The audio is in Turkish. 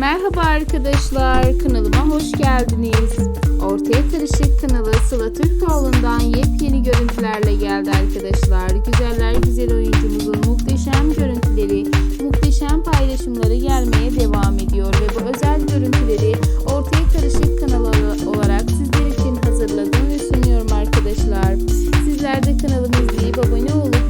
Merhaba arkadaşlar, kanalıma hoş geldiniz. Ortaya Karışık kanalı Sıla Türkoğlu'ndan yepyeni görüntülerle geldi arkadaşlar. Güzeller güzel oyuncumuzun muhteşem görüntüleri, muhteşem paylaşımları gelmeye devam ediyor ve bu özel görüntüleri Ortaya Karışık kanalı olarak sizler için hazırladım ve sunuyorum arkadaşlar. Sizler de kanalımı izleyip abone olup